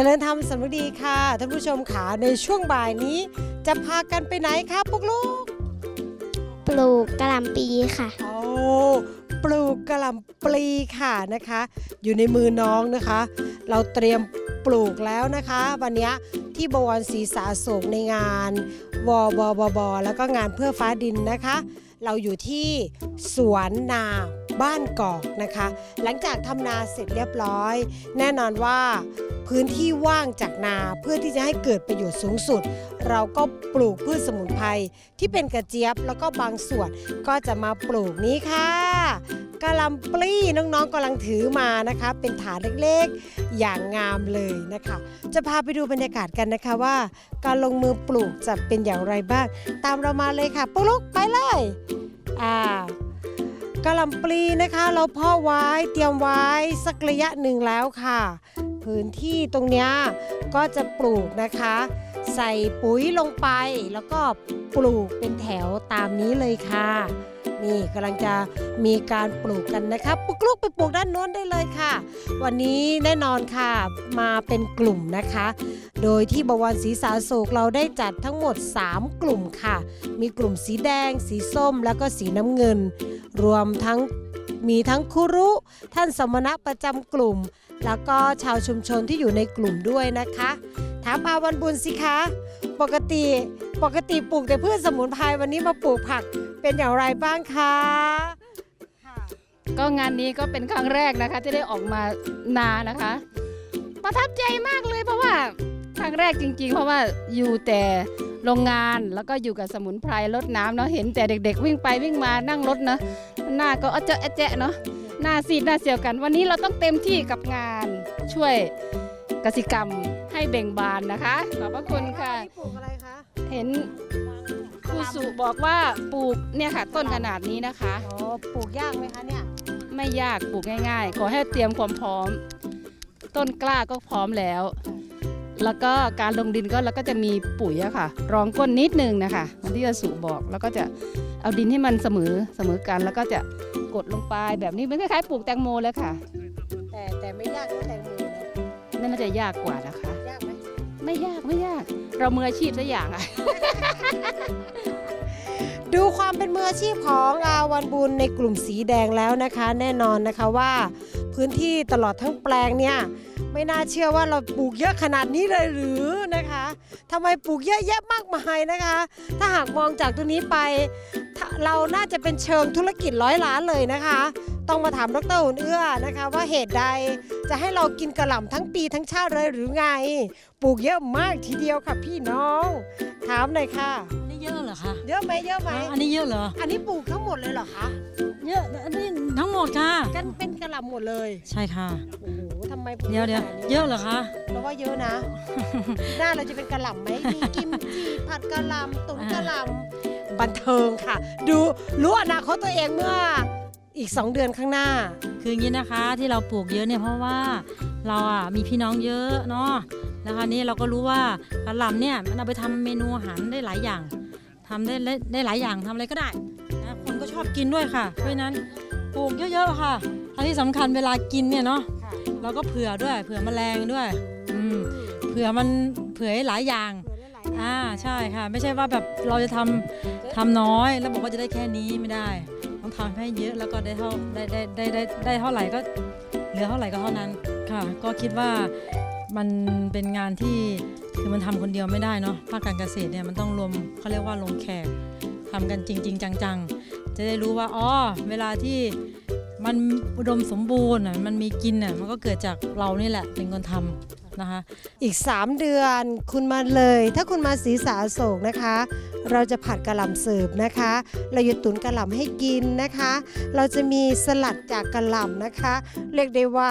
เจริญธรรมสำนึกดีค่ะ ท่านผู้ชมขาในช่วงบ่ายนี้ จะพากันไปไหนคะพวกลูกปลูกกะหล่ำปีค่ะ โอ้ปลูกกระหล่ำปลีค่ะนะคะ อยู่ในมือน้องนะคะ เราเตรียมปลูกแล้วนะคะ วันเนี้ยที่บวรศรีสาโศกในงานวบบบ แล้วก็งานเพื่อฟ้าดินนะคะ เราอยู่ที่สวนนาบ้านกอกนะคะ หลังจากทำนาเสร็จเรียบร้อย แน่นอนว่า พื้นที่ว่างจากนาเพื่อที่จะให้เกิดประโยชน์สูงสุด เราก็ปลูกพืชสมุนไพรที่เป็นกระเจี๊ยบแล้วก็บางส่วนก็จะมาปลูกนี้ค่ะกะลำปลีน้องๆกำลังถือมานะคะ เป็นถาดเล็กๆ อย่างงามเลยนะคะ จะพาไปดูบรรยากาศกันนะคะว่า การลงมือปลูกจะเป็นอย่างไรบ้าง ตามเรามาเลยค่ะปุ๊ลุกไปเลยอ่ากะหล่ำปลีนะคะ เราเพาะไว้เตรียมไว้สักระยะหนึ่งแล้วค่ะ พื้นที่ตรงนี้ก็จะปลูกนะคะ ใส่ปุ๋ยลงไปแล้วก็ปลูกเป็นแถวตามนี้เลยค่ะ นี่กำลังจะมีการปลูกกันนะคะปลูกลูกไปปลูกด้านโน้นได้เลยค่ะ วันนี้แน่นอนค่ะมาเป็นกลุ่มนะคะ โดยที่บวรศรีสาโศกเราได้จัดทั้งหมด 3 กลุ่มค่ะ มีกลุ่มสีแดง สีส้ม แล้วก็สีน้ำเงิน รวมทั้งมีทั้งครูรุ ท่านสมณะประจำกลุ่ม แล้วก็ชาวชุมชนที่อยู่ในกลุ่มด้วยนะคะ ถามอาวันบุญสิคะ ปกติปกติปลูกแต่พืชสมุนไพรวันนี้มาปลูกผักเป็นอย่างไรบ้างคะก็งานนี้ก็เป็นครั้งแรกนะคะที่ได้ออกมานานะคะ ประทับใจมากเลยเพราะว่าครั้งแรกจริง ๆ เพราะว่าอยู่แต่โรงงานแล้วก็อยู่กับสมุนไพรรดน้ำเนาะเห็นแต่เด็ก ๆ วิ่งไปวิ่งมานั่งรถเนาะหน้าก็อเจ๊ะเอาแจ๊ะเนาะ หน้าซีดหน้าเสียวกัน วันนี้เราต้องเต็มที่กับงานช่วยกสิกรรมให้เบ่งบานนะคะ ขอบพระคุณค่ะนี่ปลูกอะไรคะเห็นครูสุบอกว่าปลูกเนี่ยค่ะ ต้นขนาดนี้นะคะ อ๋อปลูกยากไหมคะเนี่ยไม่ยากปลูกง่าย ๆ ขอให้เตรียมความพร้อม ต้นกล้าก็พร้อมแล้ว แล้วก็การลงดินก็เราก็จะมีปุ๋ยอะค่ะ รองก้นนิดนึงนะคะเหมันที่จะสุบอกแล้วก็จะเอาดินให้มันเสมอเสมอกัน แล้วก็จะ กดลงไปแบบนี้มันคล้ายๆปลูกแตงโมเลยค่ะ แต่แต่ไม่ยากเท่าแตงโมนะนั่นน่าจะยากกว่านะคะ ยากไหมไม่ยากไม่ยาก เรามืออาชีพสักอย่างอะ ดูความเป็นมืออาชีพของอาวันบุญในกลุ่มสีแดงแล้วนะคะ แน่นอนนะคะว่า พื้นที่ตลอดทั้งแปลงเนี่ย ไม่น่าเชื่อว่าเราปลูกเยอะขนาดนี้เลยหรือนะคะทำไมปลูกเยอะแยะมากมายนะคะ ถ้าหากมองจากตรงนี้ไป เราน่าจะเป็นเชิงธุรกิจร้อยล้านเลยนะคะ ต้องมาถามดรอุ่นเอื้อนะคะ ว่าเหตุใดจะให้เรากินกระหล่ำทั้งปีทั้งชาติเลยหรือไง ปลูกเยอะมากทีเดียวค่ะพี่น้อง ถามหน่อยค่ะ เยอะเหรอคะเยอะไหมเยอะไหมอ๋ออันนี้เยอะเหรอ อันนี้ปลูกทั้งหมดเลยเหรอคะ เยอะอันนี้ทั้งหมดค่ะกันเป็นกระหล่ำหมดเลย ใช่ค่ะ โอ้โหทำไมปลูกเดี๋ยวเดี๋ยวขนานี้เยอะเหรอคะ เราว่าเยอะนะ หน้าเราจะเป็นกระหล่ำไหมมีกิมจิผัดกระหล่ำตุ๋นกระหล่ำบันเทิงค่ะ ดูรู้อนาคตตัวเองเมื่ออีก 2 เดือนข้างหน้า คืออย่างนี้นะคะที่เราปลูกเยอะเนี่ยเพราะว่าเราอะมีพี่น้องเยอะเนาะแล้วคราวนี้เราก็รู้ว่ากระหล่ำเนี่ยมันเอาไปทำเมนูอาหารได้หลายอย่าง ทำได้ได้ได้หลายอย่างทำอะไรก็ได้นะคนก็ชอบกินด้วยค่ะ เพราะฉะนั้นปลูกเยอะๆค่ะอันที่สำคัญเวลากินเนี่ยเนาะค่ะเราก็เผื่อด้วย เผื่อแมลงด้วยอืมเผื่อมันเผื่อให้หลายอย่างเผื่อได้หลายย่งอ่าใช่ค่ะ ไม่ใช่ว่าแบบเราจะทำทำน้อย แล้วบอกว่าจะได้แค่นี้ไม่ได้ ต้องทำให้เยอะแล้วก็ได้เท่าได้ได้ได้ได้ได้เท่าไหร่ก็เหลือเท่าไหร่ก็เท่านั้นค่ะ ก็คิดว่า มันเป็นงานที่คือมันทำคนเดียวไม่ได้เนาะภาคการเกษตรเนี่ยมันต้องรวมเขาเรียกว่าลงแขกทำกันจริง ๆ จังๆ จะได้รู้ว่าอ๋อเวลาที่มันอุดมสมบูรณ์น่ะมันมีกินน่ะมันก็เกิดจากเรานี่แหละเป็นคนทำนะคะอีก 3 เดือนคุณมาเลย ถ้าคุณมาศรีสาโศกนะคะ เราจะผัดกระหล่ำเสิร์ฟนะคะ เราจะตุ๋นกระหล่ำให้กินนะคะ เราจะมีสลัดจากกระหล่ำนะคะ เรียกได้ว่า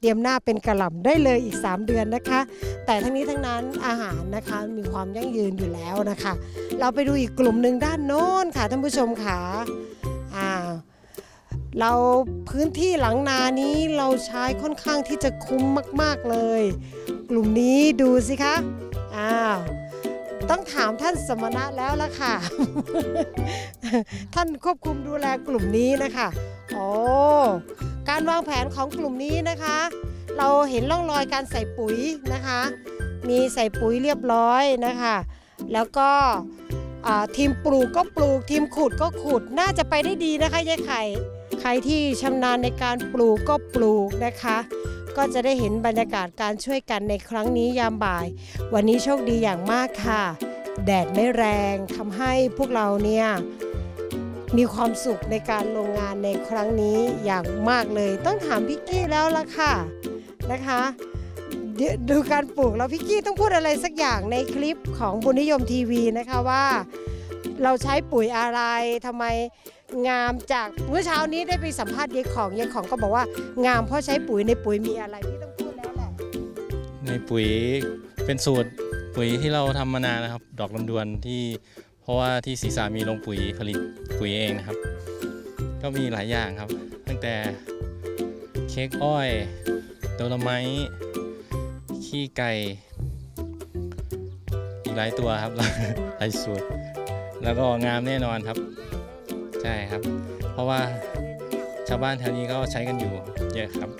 เตรียมหน้าเป็นกระหล่ำได้เลยอีก 3 เดือนนะคะ แต่ทั้งนี้ทั้งนั้นอาหารนะคะมีความยั่งยืนอยู่แล้วนะคะ เราไปดูอีกกลุ่มหนึ่งด้านโน้นค่ะท่านผู้ชมค่ะอ่าเราพื้นที่หลังนานี้เราใช้ค่อนข้างที่จะคุ้มมาก ๆเลย กลุ่มนี้ดูสิคะอ้าวต้องถามท่านสมณะแล้วละค่ะ ท่านควบคุมดูแลกลุ่มนี้นะคะ โอ้ การวางแผนของกลุ่มนี้นะคะ เราเห็นร่องรอยการใส่ปุ๋ยนะคะ มีใส่ปุ๋ยเรียบร้อยนะคะ แล้วก็ทีมปลูกก็ปลูกทีมขุดก็ขุดน่าจะไปได้ดีนะคะยายไข่ใครที่ชำนาญในการปลูกก็ปลูกนะคะ ก็จะได้เห็นบรรยากาศการช่วยกันในครั้งนี้ยามบ่าย วันนี้โชคดีอย่างมากค่ะ แดดไม่แรงทำให้พวกเราเนี่ย มีความสุขในการลงงานในครั้งนี้อย่างมากเลย ต้องถามพี่กี้แล้วล่ะค่ะนะคะด,ดูการปลูกแล้วพี่กี้ต้องพูดอะไรสักอย่างในคลิปของบุญนิยมทีวีนะคะว่า เราใช้ปุ๋ยอะไรทำไมงามจากเมื่อเช้านี้ได้ไปสัมภาษณ์ยายของยายของก็บอกว่างามเพราะใช้ปุ๋ยในปุ๋ยมีอะไรพี่ต้องพูดแล้วแหละในปุ๋ยเป็นสูตรปุ๋ยที่เราทำมานานนะครับ ดอกลำดวนที่ ราะว่าที่ศรีสามีลงปุ๋ยผลิตปุ๋ยเองนะครับ ก็มีหลายอย่างครับ ตั้งแต่เค้กอ้อยโดลไม้ขี้ไก่อีกหลายตัวครับหลายสูตรแล้วก็งามแน่นอนครับ ใช่ครับ เพราะว่า ชาวบ้านแถวนี้ก็ใช้กันอยู่เยอะครับ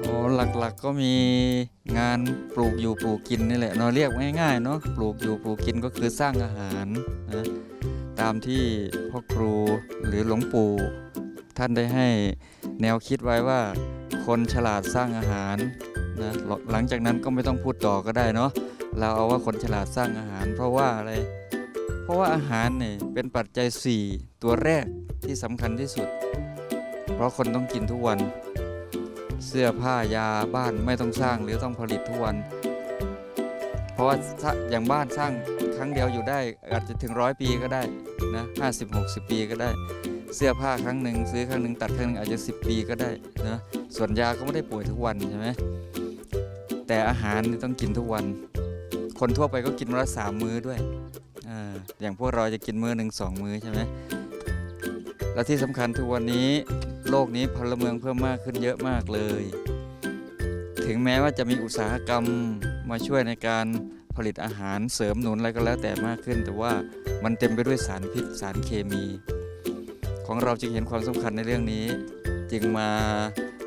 โอ้หลักๆก็มีงานปลูกอยู่ปลูกกินนี่แหละเนาะเรียกง่ายๆเนาะปลูกอยู่ปลูกกินก็คือสร้างอาหารนะตามที่พ่อครูหรือหลวงปู่ท่านได้ให้แนวคิดไว้ว่าคนฉลาดสร้างอาหารนะหลหลังจากนั้นก็ไม่ต้องพูดต่อก็ได้เนาะเราเอาว่าคนฉลาดสร้างอาหาร เพราะว่าอะไร เพราะว่าอาหารเนี่ยเป็นปัจจัย 4 ตัวแรกที่สำคัญที่สุด เพราะคนต้องกินทุกวัน เสื้อผ้ายาบ้านไม่ต้องสร้างหรือต้องผลิตทุกวัน เพราะว่าถ้าอย่างบ้านสร้างครั้งเดียวอยู่ได้อาจจะถึงร้อยปีก็ได้นะห้าสิบหกสิบปีก็ได้ เสื้อผ้าครั้งหนึ่งซื้อครั้งหนึ่งตัดครั้งหนึ่งอาจจะ10ปีก็ได้นะส่วนยาก็ไม่ได้ป่วยทุกวันใช่ไหมแต่อาหารต้องกินทุกวัน คนทั่วไปก็กินวันละสามมื้อด้วยออย่างพวกเราจะกินมื้อหนึ่งสองมื้อใช่ไหมและที่สำคัญทุกวันนี้ โลกนี้พลเมืองเพิ่มมากขึ้นเยอะมากเลย ถึงแม้ว่าจะมีอุตสาหกรรมมาช่วยในการผลิตอาหารเสริมหนุนอะไรก็แล้วแต่มากขึ้น แต่ว่ามันเต็มไปด้วยสารพิษสารเคมี ของเราจึงเห็นความสำคัญในเรื่องนี้ จึงมา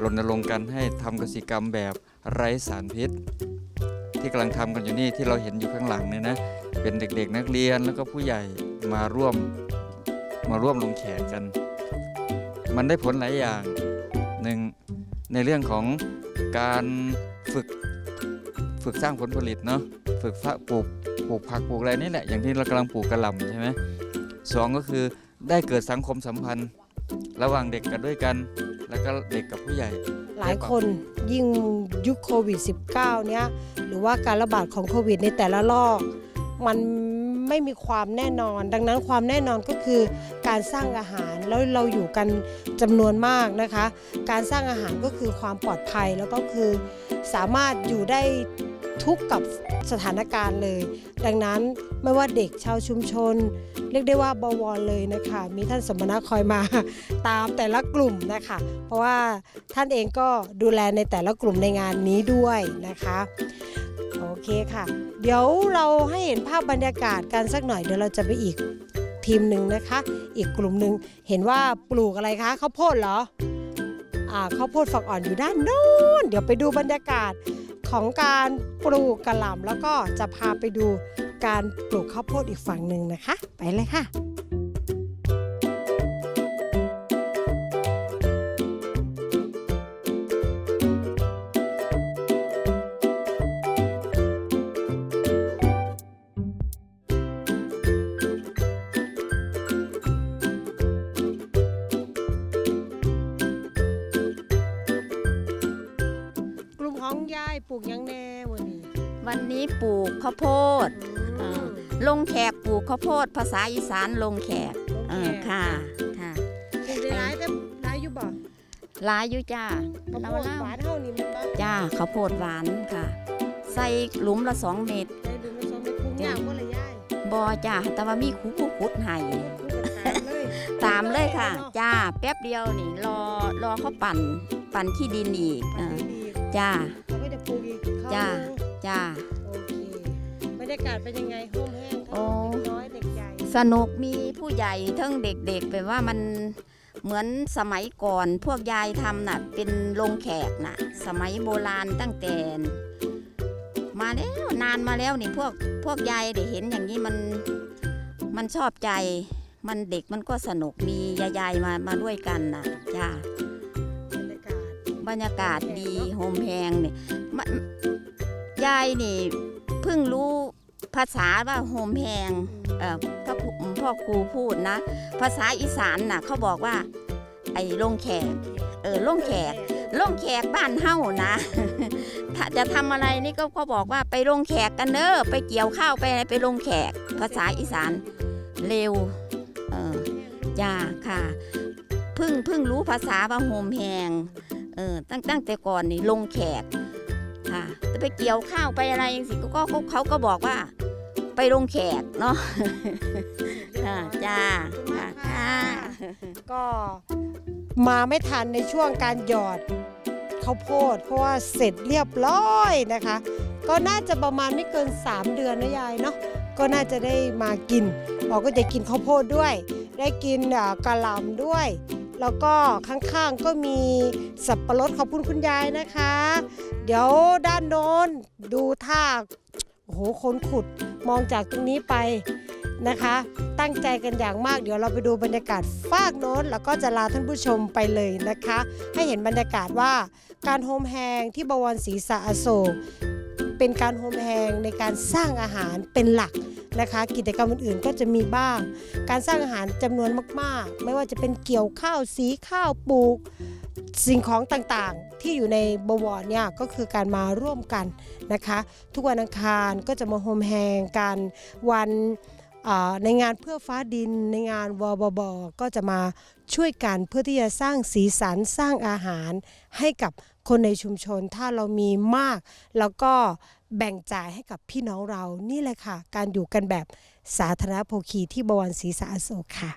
รณรงค์กันให้ทำกสิกรรมแบบไร้สารพิษ ที่กำลังทำกันอยู่นี่ที่เราเห็นอยู่ข้างหลังเนี่ยนะเป็นเด็กๆนักเรียนแล้วก็ผู้ใหญ่มาร่วมมาร่วมลงแขกกัน มันได้ผลหลายอย่างหนึ่งในเรื่องของการฝึกฝึกสร้างผลผลิตเนาะฝึกฟะปลูกปลูกผักปลูกอะไรนี่แหละอย่างที่เรากำลังปลูกกระหล่ำใช่ไหมสองก็คือได้เกิดสังคมสัมพันธ์ ระหว่างเด็กกันด้วยกัน แล้วก็เด็กกับผู้ใหญ่ หลายคนยิ่งยุคโควิด -19 เนี้ยหรือว่าการระบาดของโควิดในแต่ละรอบมัน ไม่มีความแน่นอน ดังนั้นความแน่นอนก็คือการสร้างอาหารแล้วเราอยู่กันจำนวนมากนะคะ การสร้างอาหารก็คือความปลอดภัยแล้วก็คือสามารถอยู่ได้ทุกกับสถานการณ์เลย ดังนั้นไม่ว่าเด็กชาวชุมชน เรียกได้ว่าบวรเลยนะคะ มีท่านสมณะคอยมาตามแต่ละกลุ่มนะคะ เพราะว่าท่านเองก็ดูแลในแต่ละกลุ่มในงานนี้ด้วยนะคะ เคค่ะ เดี๋ยวเราให้เห็นภาพบรรยากาศกันสักหน่อยเดี๋ยวเราจะไปอีกทีมหนึ่งนะคะ อีกกลุ่มหนึ่งเห็นว่าปลูกอะไรคะข้าวโพดเหรออ่าข้าวโพดฝักอ่อนอยู่ด้านโน้นเดี๋ยวไปดูบรรยากาศของการปลูกกระหล่ำแล้วก็จะพาไปดูการปลูกข้าวโพดอีกฝั่งหนึ่งนะคะ ไปเลยค่ะ วันนี้ปลูกข้าวโพดอ่าลงแขกปลูกข้าวโพด ภาษาอีสานลงแขกโอเอเคอค่ะค่ะปลูกได้ร้ายแต่ร้ายอยู่บ่หลายอยู่จ้าข้าวน้ำโพดเล่าหวานเท่านี้มันบ่จ้าข้าวโพดหวานค่ะ ใส่หลุมละสองเม็ดได้ดูมาสองไปปลูกยากบ่ละยายบอจ้าแต่ว่ามีคูผู้ขุดให้ปลูกกันตามเลยตามเลยค่ะเนาะจ้าแป๊บเดียวนี่รอรอเขาปั่นปั่นขี้ดินอีกปลูเอกอให้ดีจ้าเขาก็จะปลูกอีกข้วจ้าหนึ่ง จ้า โอเคบรรยากาศเป็นยังไงห้องแห้งโอ้ทั้งเด็กน้อยเด็กใหญ่สนุกมีผู้ใหญ่ทั้งเด็กๆแบบว่ามันเหมือนสมัยก่อนพวกยายทำน่ะ เป็นโรงแขกน่ะ สมัยโบราณตั้งแต่มาแล้วนานมาแล้วนี่พวกพวกยายได้เห็นอย่างนี้มันมันชอบใจมันเด็กมันก็สนุกมียายายๆมามาด้วยกันน่ะจ้าบรรยากาศบรรยากาศดีโฮมแพงนี่มะ ยายนี่เพิ่งรู้ภาษาว่าโฮมแพงเอ่อพ่อครูพ่อครูพูดนะ ภาษาอีสานน่ะเขาบอกว่า ไอ้ลงแขก เออลงแขกลงแขกบ้านเฮานะถ้าจะทำอะไรนี่ก็ก็บอกว่าไปลงแขกกันเด้อไปเกี่ยวข้าวไปอะไรไปลงแขก ภาษาอีสานเร็วเออจ้าค่ะเพิ่งเพิ่งรู้ภาษาว่าโฮมแพงเออตั้งตั้งแต่ก่อนนี่ลงแขก ค่ะแต่ไปเกี่ยวข้าวไปอะไรอย่างสิก็ก็เขาเขาก็บอกว่า ไปลงแขกเนาะค่ะจ้าค่ะค่ะก็มาไม่ทันในช่วงการหยอดข้าวโพด เพราะว่าเสร็จเรียบร้อยนะคะ ก็น่าจะประมาณไม่เกิน 3 เดือนนะยายเนาะก็น่าจะได้มากินเราก็จะกินข้าวโพดด้วย ได้กินอ่ากะหล่ำด้วย แล้วก็ข้างๆก็มีสับปะรดขอบคุณคุณยายนะคะ เดี๋ยวด้านโน้นดูท่าโอ้โหคนขุดมองจากตรงนี้ไปนะคะ ตั้งใจกันอย่างมากเดี๋ยวเราไปดูบรรยากาศฟากโน้น แล้วก็จะลาท่านผู้ชมไปเลยนะคะ ให้เห็นบรรยากาศว่าการโฮมแฮงที่บวรศรีสะอโศกเป็นการโฮมแฮงในการสร้างอาหารเป็นหลัก นะคะ กิจกรรมอื่นๆ ก็จะมีบ้าง การสร้างอาหารจำนวนมากๆ ไม่ว่าจะเป็นเกี่ยวข้าวสีข้าวปลูกสิ่งของต่างๆ ที่อยู่ในบวรเนี่ยก็คือการมาร่วมกันนะคะ ทุกวันอังคารก็จะมาโฮมแฮงกันวันในงานเพื่อฟ้าดินในงานวบบบก็จะมาช่วยกันเพื่อที่จะสร้างสีสันสร้างอาหารให้กับคนในชุมชน ถ้าเรามีมากแล้วก็ แบ่งจ่ายให้กับพี่น้องเรานี่แหละค่ะ การอยู่กันแบบสาธารณโภคีที่บวรศรีสาโศกค่ะ